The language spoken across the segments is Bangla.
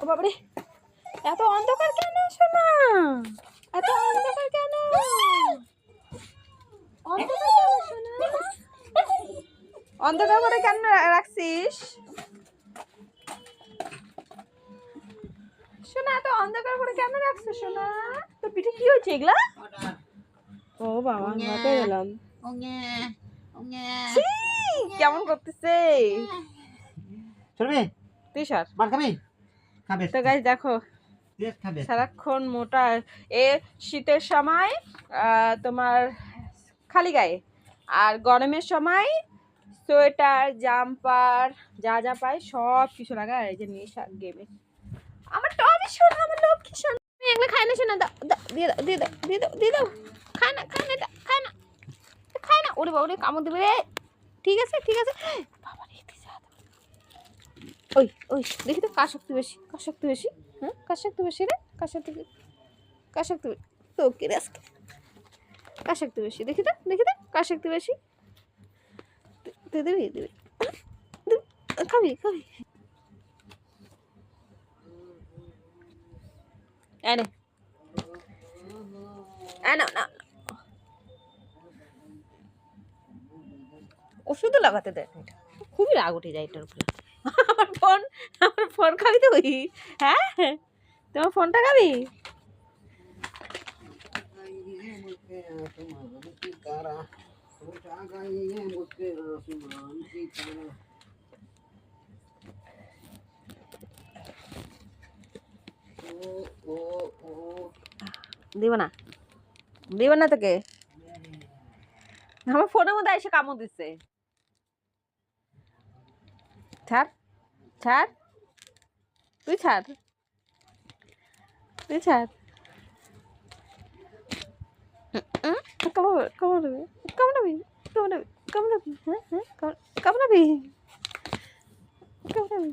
ও বাবারে এত অন্ধকার কেন শোনা এত অন্ধকার কেন? অন্ধকার কেন শোনা অন্ধকার করে কেন রাখছিস? শোনা এত অন্ধকার করে কেন রাখছিস শোনা? তোর পিঠে কি হয়েছে এগুলা? ও বাবা মাপে গেলাম কেমন করতেছে? চলবে? মার খাবি? খাবে। তো গাছ দেখো। সারাক্ষণ মোটা। এ শীতের সময় তোমার খালি গায়ে। আর গরমের সময় সোয়েটার জাম্পার যা যা পায় সব কিছু লাগায় এই যে নিয়ে গেমে আমার টমি শোনা আমার লক্ষ্মী শোনা আমি এগুলো খাই না শোনা দিয়ে দাও দিয়ে দাও দিয়ে দাও দিয়ে দাও। খায় না খায় না এটা, খায় না। খায় না। ওরে বাবা রে কামড় দেবে রে। ঠিক আছে ঠিক আছে। ওই ওই, দেখি তো, কার শক্তি বেশি? কার শক্তি বেশি? হ্যাঁ কার শক্তি বেশি রে? কার শক্তি কার শক্তি তো, কে রে আজকে? কার শক্তি বেশি? দেখি তো দেখি তো, কার শক্তি বেশি? তুই- দিবি দিবি। খাবি খাবি। এনে না। না ওষুধও লাগাতে দেয় এটা। খুবই রাগ উঠে যায় এটার উপরে। আমার ফোন আমার ফোন খাবি তুই? হ্যাঁ? তোমার ফোনটা খাবি? দিব না। দিব না তোকে। আমার ফোনের মধ্যে এসে কামড় দিচ্ছে। ছাড়। ছাড়। তুই ছাড়। তুই ছাড়। কামড় কামড়াবি কামড়াবি কামড়াবি কামড়াবি হ্যাঁ হ্যাঁ কামড়াবি কামড়াবি।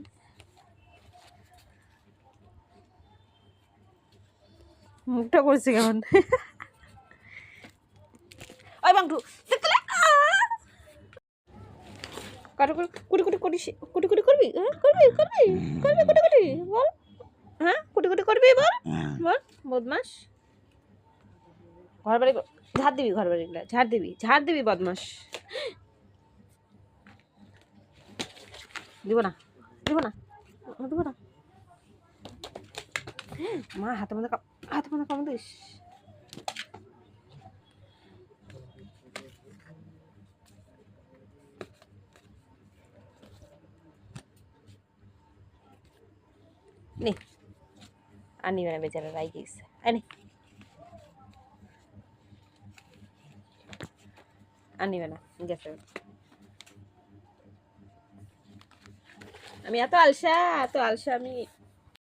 মুখটা করছে কেমন? ওই বাংটু করে কুটি কুটি করিস কুটি কুটি করবি? হ্যাঁ করবি করবি করবি কুটি কুটি? বল। হ্যাঁ কুটি কুটি করবি বল। বল বদমাস। ঘর বাড়ি ঝাড় দিবি ঘর বাড়িগুলা ঝাড় দিবি ঝাড় দিবি বদমাস। দিব না দিব না দিব না। মা হাতে মধ্যে কাম- হাতে মধ্যে কামড় দিস। নে। আর নিবে না বেচারা রাই গেছে। আনি আর নিবে না আমি এত আলসা এত আলসা আমি